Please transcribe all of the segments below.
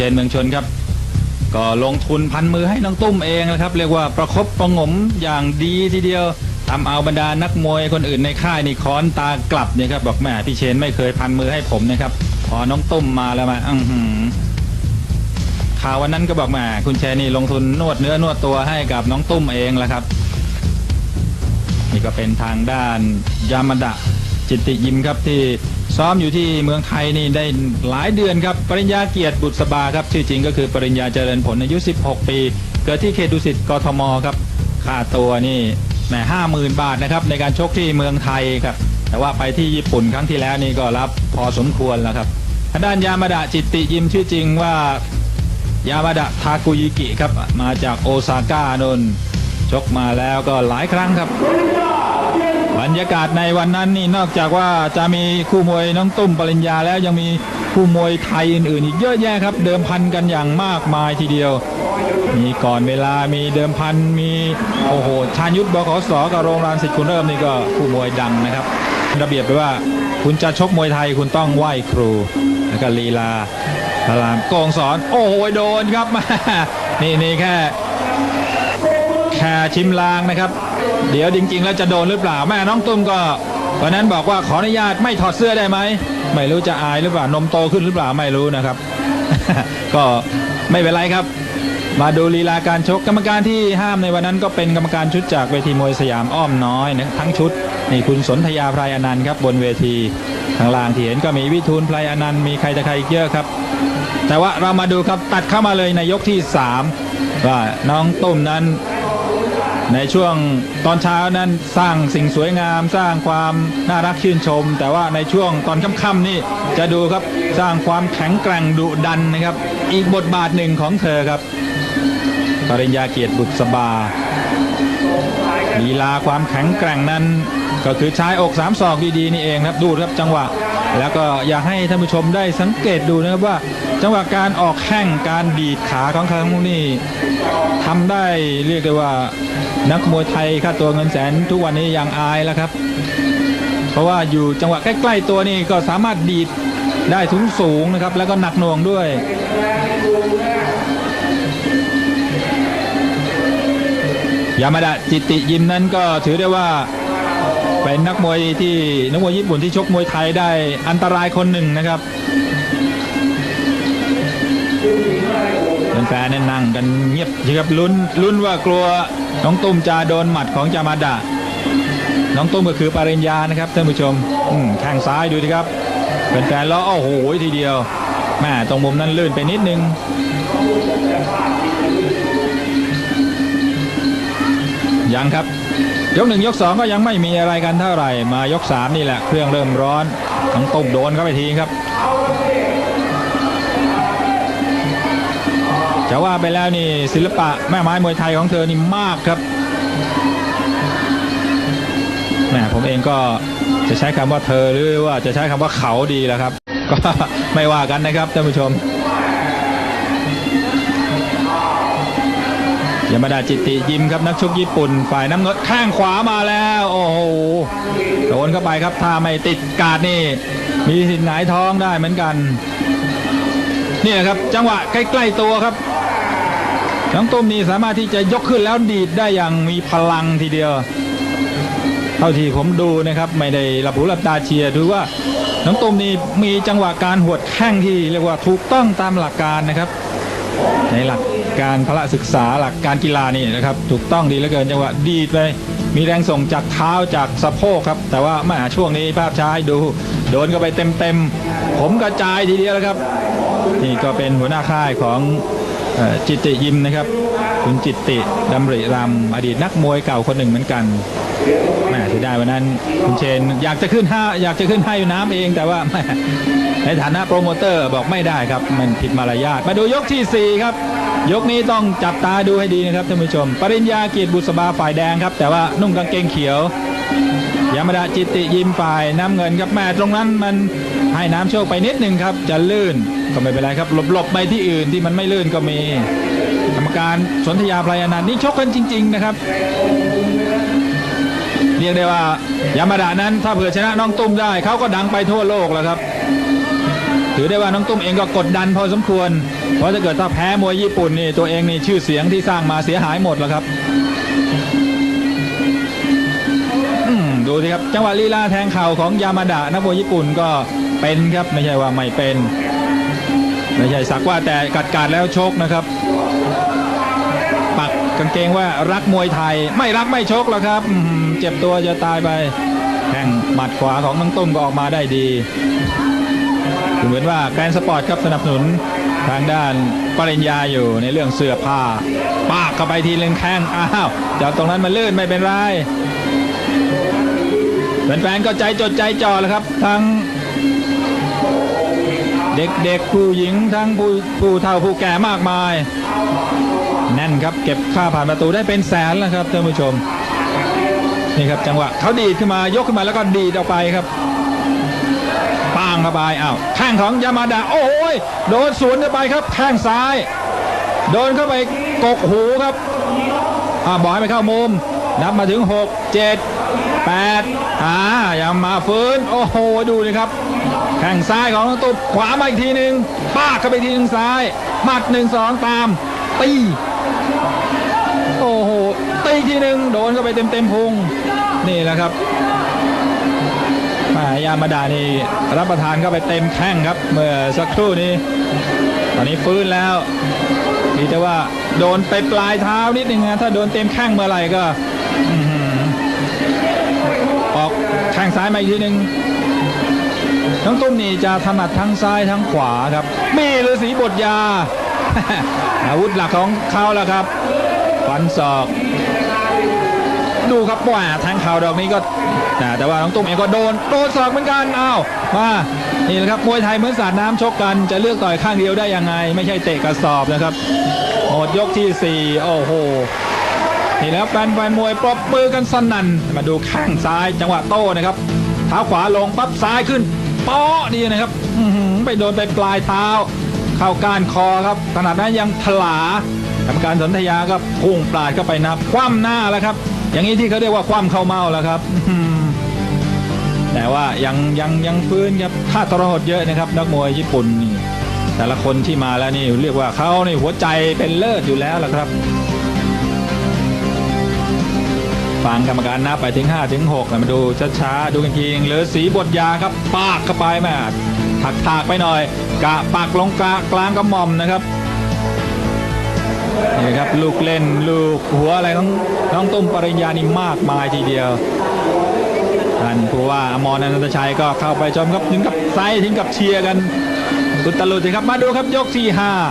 เชนเมืองชนครับ ก็ลงทุนพันมือให้น้องตุ้มเองนะครับ เรียกว่าประคบประงมอย่างดีทีเดียวทำเอาบรรดานักมวยคนอื่นในค่ายนี่ค้อนตากลับเนี่ยครับบอกแม่พี่เชนไม่เคยพันมือให้ผมนะครับพอน้องตุ้มมาแล้วมาอือหือข่าววันนั้นก็บอกแม่คุณเชนนี่ลงทุนนวดเนื้อนวดตัวให้กับน้องตุ้มเองแหละครับ นี่ก็เป็นทางด้านยามาดะจิตติยิมครับที่ ซ้อมอยู่ที่เมืองไทยนี่ได้หลายเดือนครับ ปริญญาเกียรติบุตรสบาครับ ชื่อจริงก็คือปริญญาเจริญผลอายุ 16 ปี เกิดที่เขตดุสิตกทมครับ ค่าตัวนี่แหมห้าหมื่นบาทนะครับในการชกที่เมืองไทยครับ แต่ว่าไปที่ญี่ปุ่นครั้งที่แล้วนี่ก็รับพอสมควรแล้วครับทางด้านยามาดะจิตติยิมชื่อจริงว่ายามาดะทากุยิกิครับมาจากโอซาก้านนชกมาแล้วก็หลายครั้งครับ รรยากาศในวันนั้นนี่นอกจากว่าจะมีคู่มวยน้องตุ้มปริญญาแล้วยังมีคู่มวยไทยอื่นๆ อีกเยอะแยะครับ เดิมพันกันอย่างมากมายทีเดียว มีก่อนเวลามีเดิมพันมีโอ้โหชาญยุทธบขสกับโรงรานสิทธิ์คุณเริ่มนี่ก็คู่มวยดังนะครับ ระเบียบไปว่าคุณจะชกมวยไทยคุณต้องไหว้ครูแล้วก็ลีลาพลามโกงสอน โอ้โหโดนครับนี่นี่แค่ แค่ชิมลางนะครับ เดี๋ยวจริง ๆ แล้วจะโดนหรือเปล่าแม่น้องตุ้มก็วันนั้นบอกว่าขออนุญาตไม่ถอดเสื้อได้ไหมไม่รู้จะอายหรือเปล่านมโตขึ้นหรือเปล่าไม่รู้นะครับ ก็ไม่เป็นไรครับ มาดูลีลาการชกกรรมการที่ห้ามในวันนั้นก็เป็นกรรมการชุดจากเวทีมวยสยามอ้อมน้อยนะทั้งชุดนี่คุณสนธยาไพรอนันต์ครับบนเวทีข้างล่างที่เห็นก็มีวิทูลไพรอนันต์มีใครแต่ใครอีกเยอะครับ แต่ว่าเรามาดูครับตัดเข้ามาเลยในยกที่ 3 ว่าน้องตุ้มนั้น ในช่วงตอนเช้านั้นสร้างสิ่งสวยงาม สร้างความน่ารักชื่นชม แต่ว่าในช่วงตอนค่ำๆนี่จะดูครับสร้างความแข็งแกร่งดุดันนะครับ อีกบทบาทหนึ่งของเธอครับปริญญาเกียรติบุตรสบาลีลาความแข็งแกร่งนั้น ก็คือใช้อกสามศอกดีๆนี่เองครับดูครับจังหวะ แล้วก็อยากให้ท่านผู้ชมได้สังเกตดูนะครับว่า จังหวะการออกแข้งการดีดขาของเขานี่ทำได้เรียกได้ว่านักมวยไทยค่าตัวเงินแสนทุกวันนี้ยังอายแล้วครับ เพราะว่าอยู่จังหวะใกล้ ๆ ตัวนี่ก็สามารถดีดได้ทุงสูงนะครับ แล้วก็หนักหน่วงด้วยยามาดะจิตติยิมนั้นก็ถือได้ว่า เป็นนักมวยที่นักมวยญี่ปุ่นที่ชกมวยไทยได้อันตรายคนหนึ่งนะครับแฟนๆนี่ยนั่งกันเงียบสิครับลุ้นลุ้นว่ากลัวน้องตุ้มจะโดนหมัดของจามาดะน้องตุ้มก็คือปริญญานะครับท่านผู้ชมอืแข้งซ้ายดูสิครับเป็นแฟนแล้วโอ้โหทีเดียวแม่ตรงมุมนั้นลื่นไปนิดนึงยังครับ ยกหนึ่งยกสองก็ยังไม่มีอะไรกันเท่าไหร่ มายกสามนี่แหละ เครื่องเริ่มร้อนทั้งตุ่มโดนเข้าไปทีครับจะว่าไปแล้วนี่ศิลปะแม่ไม้มวยไทยของเธอนี่มากครับแม่ผมเองก็จะใช้คำว่าเธอหรือว่าจะใช้คำว่าเขาดีแล้วครับ ก็ไม่ว่ากันนะครับท่านผู้ชม ยามาดาจิตติยิมครับนักชกญี่ปุ่น ฝ่ายน้ำเงินข้างขวามาแล้ว โอ้โหโดนเข้าไปครับถ้าไม่ติดกาดนี่ มีสิทธิ์หงายท้องได้เหมือนกัน นี่แหละครับ จังหวะใกล้ๆตัวครับน้องตุ้มนี่สามารถที่จะยกขึ้นแล้วดีดได้อย่างมีพลังทีเดียว เท่าที่ผมดูนะครับไม่ได้รับรู้รับตาเชียร์ดูว่าน้องตุ้มนี่มีจังหวะการหวดแข้งที่เรียกว่าถูกต้องตามหลักการนะครับ ในหลักการพละศึกษาหลักการกีฬานี่นะครับ ถูกต้องดีเหลือเกินจังหวะดีดไปมีแรงส่งจากเท้าจากสะโพกครับ แต่ว่าแมาช่วงนี้ภาพช้าให้ดู โดนเข้าไปเต็มๆ ผมกระจายทีเดียวแล้วครับ นี่ก็เป็นหัวหน้าค่ายของจิตติยิมนะครับ คุณจิตติดำริรำอดีตนักมวยเก่าคนหนึ่งเหมือนกัน แม่เสียดายวันนั้นคุณเชนอยากจะขึ้นห้าอยากจะขึ้นให้น้ำเองแต่ว่าแม่ในฐานะโปรโมเตอร์บอกไม่ได้ครับ มันผิดมารยาทมาดูยกทีสี่ 4 ครับ ยกนี้ต้องจับตาดูให้ดีนะครับท่านผู้ชม ปริญญาเกียรติบุษบาฝ่ายแดงครับ แต่ว่านุ่งกางเกงเขียวยามาดาจิตติยิมฝ่ายน้ำเงินครับแม่ตรงนั้นมันให้น้ำโชคไปนิดหนึ่งครับ จะลื่นก็ไม่เป็นไรครับหลบๆไปที่อื่นที่มันไม่ลื่นก็มีกรรมการสนธยาพลายนันนี่ชกกันจริง ๆ นะครับ เรียกได้ว่ายามาดานั้นถ้าเผื่อชนะน้องตุ้มได้เขาก็ดังไปทั่วโลกแล้วครับ ถือได้ว่าน้องตุ้มเองก็กดดันพอสมควร เพราะถ้าเกิดถ้าแพ้มวยญี่ปุ่นนี่ตัวเองนี่ชื่อเสียงที่สร้างมาเสียหายหมดแล้วครับดูสิครับจังหวะลีลาแทงเข่าของยามาดะนักมวยญี่ปุ่นก็เป็นครับไม่ใช่ว่าไม่เป็น ไม่ใช่สักว่าแต่กัดกาดแล้วชกนะครับ กางเกงว่ารักมวยไทย ไม่รักไม่ชกหรอกครับเจ็บตัวจะตายไปแข่งหมัดขวาของน้องตุ้มก็ออกมาได้ดีเหมือนว่าแกรนสปอร์ตครับสนับสนุนทางด้านปริญญาอยู่ในเรื่องเสื้อผ้าปากเข้าไปทีนึงแข้งอ้าวจากตรงนั้นมาลื่นไม่เป็นไรแฟนๆก็ใจจดใจจ่อแล้วครับ ทั้งเด็กๆผู้หญิงทั้งผู้ผู้เฒ่าผู้แก่มากมาย แน่นครับเก็บค่าผ่านประตูได้เป็นแสนแล้วครับท่านผู้ชมนี่ครับจังหวะเขาดีดขึ้นมายกขึ้นมาแล้วก็ดีดออกไปครับป้างเข้าไปอ้าวแข้งของยามาดะโอ้ยโดนสวนเข้าไปครับแข้งซ้าย โดนเข้าไปกกหูครับอ่าบอกให้ไปเข้ามุมนับมาถึง 6 7 8อ่ายังมาฟื้น โอ้โห ดูเลยครับ แข้งซ้ายของตุบขวามาอีกทีหนึ่งป้าเข้าไปทีหนึ่งซ้าย หมัดหนึ่งสองตาม ตี โอ้โหตีทีหนึ่งโดนเข้าไปเต็มเต็มพุงนี่แหละครับยามาดานี่รับประทานเข้าไปเต็มแข้งครับ เมื่อสักครู่นี้ ตอนนี้ฟื้นแล้วดีแต่ว่าโดนไปปลายเท้านิดนึงนะถ้าโดนเต็มแข้งเมื่อไหร่ก็ออหือออกแข้งซ้ายมาอีกทีหนึ่งน้องตุ้มนี่จะถนัดทั้งซ้ายทั้งขวาครับ มีฤาษีบทยา อาวุธหลักของเขาแล้วครับฟันศอก ดูครับว่าแทงเข่าดอกนี้ก็ แต่ว่าน้องตุ้มเองก็โดนโดนศอกเหมือนกันอ้าวมานี่แหละครับมวยไทยเหมือนสาดน้ำชกกันจะเลือกต่อยข้างเดียวได้ยังไง ไม่ใช่เตะกระสอบนะครับหมดยกที่ 4 โอ้โหนี่แล้วแฟนแฟนมวยปรบมือกันสนั่นมาดูข้างซ้ายจังหวะโต้นะครับเท้าขวาลงปั๊บซ้ายขึ้นป้อดีนะครับไปโดนไปปลายเท้า เข้าก้านคอครับขนาดนั้นยังถลากรรมการสนธยาก็พุ่งปลาดเข้าไปนับคว่ำหน้าแล้วครับ อย่างนี้ที่เขาเรียกว่าคว่ำเข้าเมาแล้วครับแต่ว่ายังยังยังฟื้นครับท่าทรหดเยอะนะครับนักมวยญี่ปุ่นนี่แต่ละคนที่มาแล้วนี่เรียกว่าเขาในหัวใจเป็นเลิศอยู่แล้วล่ะครับฟังกรรมการนับไปถึง5ถึง6แล้วมาดูช้าๆดูกันทีงเหลือสีบทยาครับปากเข้าไปแม่ ถักถากไปหน่อย กะปากลงกลางกลางกระหม่อมนะครับนี่ครับลูกเล่นลูกหัวอะไรของน้องตุ้มปริญญานี่มากมายทีเดียวท่านผู้ว่าอมรนันตชัยก็เข้าไปชมครับถึงกับไซถึงกับเชียร์กันสุดตลุดเลยครับมาดูครับยกที่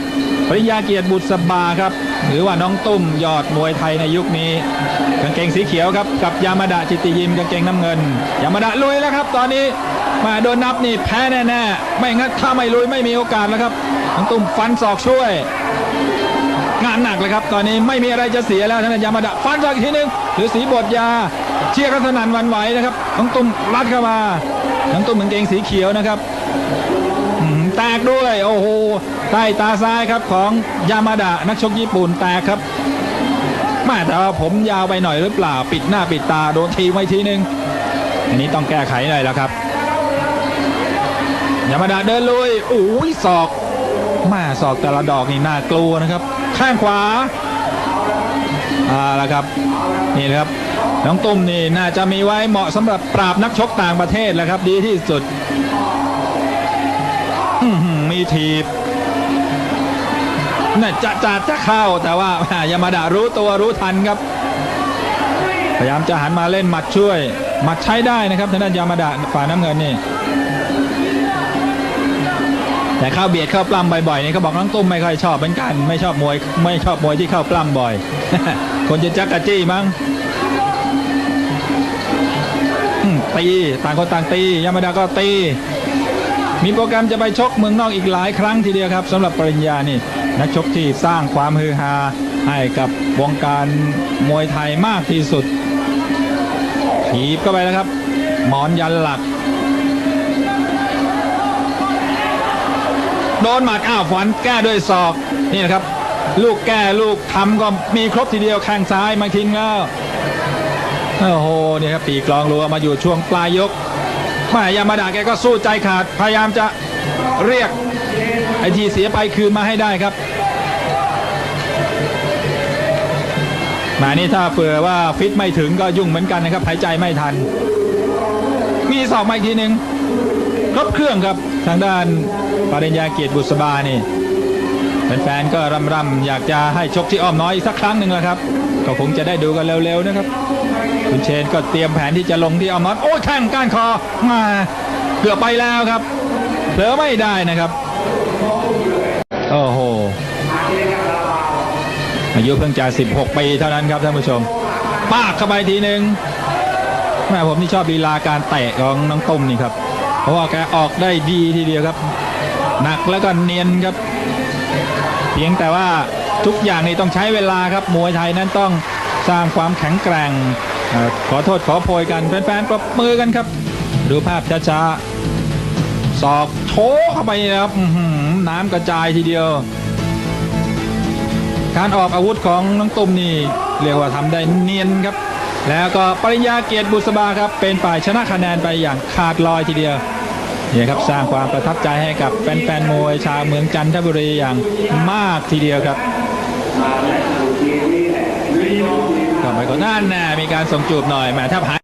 5ปริญญาเกียรติบุตรสบาครับ หรือว่าน้องตุ้มยอดมวยไทยในยุคนี้กางเกงสีเขียวครับกับยามาดะจิติยิมกางเกงน้ำเงินยามาดะลุยแล้วครับ ตอนนี้ มาโดนนับนี่แพ้แน่ๆ ไม่งั้นถ้าไม่ลุยไม่มีโอกาสแล้วครับน้งตุ้มฟันศอกช่วย งานหนักเลยครับ ตอนนี้ไม่มีอะไรจะเสียแล้วท่านยามาดะฟันศอกอีกทีหนึงหรือสีบทยา เชียร์กันสนั่นวันไหวนะครับน้งตุ้มรัดเข้ามาน้งตุ้มกางเกงสีเขียวนะครับแตกด้วยโอ้โหใต้ตาซ้ายครับของยามาดะนักชกญี่ปุ่นแตกครับแม่แต่ว่าผมยาวไปหน่อยหรือเปล่า ปิดหน้าปิดตาโดนทีไว้ทีนึงอันนี้ต้องแก้ไขหน่อยแล้วครับ ยามาดะเดินลุยโอ้ยศอกแม่ศอกแต่ละดอกนี่น่ากลัวนะครับ ข้างขวาอ่าละครับนี่นะครับน้องตุ้มนี่น่าจะมีไว้เหมาะสำหรับปราบนักชกต่างประเทศแหล้วครับ ดีที่สุดมีทีบน่าจะจะจะเข้าแต่ว่ายามาดารู้ตัวรู้ทันครับ พยายามจะหันมาเล่นหมัดช่วยหมัดใช้ได้นะครับทางด้านยามาดาฝ่ายน้ำเงินนี่ แต่เข้าเบียดเข้าปล้ำบ่อยๆเนี่ยเขาบอกน้องตุ้มไม่ค่อยชอบเหมือนกันไม่ชอบมวยไม่ชอบมวยที่เข้าปล้ำบ่อย คนจะจักกะจี้มั้งตีต่างคนต่างตียามาดาก็ตี มีโปรแกรมจะไปชกเมืองนอกอีกหลายครั้งทีเดียวครับสำหรับปริญญานี่นักชกที่สร้างความฮือฮาให้กับวงการมวยไทยมากที่สุดถีบเข้าไปแล้วครับ หมอนยันหลัก โดนหมัดอ้าวฝันแก้ด้วยศอกนี่นะครับ ลูกแก้ลูกทำก็มีครบทีเดียวแข้งซ้ายมาทิ้งแล้วโอ้โหนี่ครับปีกลองรัวมาอยู่ช่วงปลายยกแม่ยามาดาแกก็สู้ใจขาดพยายามจะเรียกไอทีเสียไปคืนมาให้ได้ครับมานี่ถ้าเผื่อว่าฟิตไม่ถึงก็ยุ่งเหมือนกันนะครับหายใจไม่ทัน มีสอบมาอีกทีหนึ่ง ครบเครื่องครับทางด้านปริญญาเกียรติบุษบานี่แฟนๆก็รำรำๆอยากจะให้ชกที่อ้อมน้อยอีกสักครั้งหนึ่งแล้วครับ ก็คงจะได้ดูกันเร็วๆนะครับ คุณเชนก็เตรียมแผนที่จะลงที่อ้อมน้อยโอ้ยแข้งก้านคอมาเกือบไปแล้วครับเผลอไม่ได้นะครับโอ้โหอายุเพิ่งจะ 16 ปีเท่านั้นครับท่านผู้ชมปากเข้าไปทีหนึ่งแม่ผมนี่ชอบลีลาการเตะของน้องตุ้มนี่ครับ เพราะว่าแกออกได้ดีทีเดียวครับ หนักแล้วก็เนียนครับ เพียงแต่ว่าทุกอย่างนี่ต้องใช้เวลาครับมวยไทยนั้นต้องสร้างความแข็งแกร่งเอ่อขอโทษขอโพยกันแฟนๆปรบมือกันครับ ดูภาพช้าๆศอกโชเข้าไปนะครับน้ำกระจายทีเดียว การออกอาวุธของน้องตุ้มนี่เรียกว่าทำได้เนียนครับ แล้วก็ปริญญาเกียรติบุษบาครับ เป็นฝ่ายชนะคะแนนไปอย่างขาดลอยทีเดียวเนี่ยครับสร้างความประทับใจให้กับแฟนๆมวยชาวเมืองจันทบุรีอย่างมากทีเดียวครับก็ไปก่อนหน้าน่ะมีการส่งจูบหน่อยแหมถ้าหาย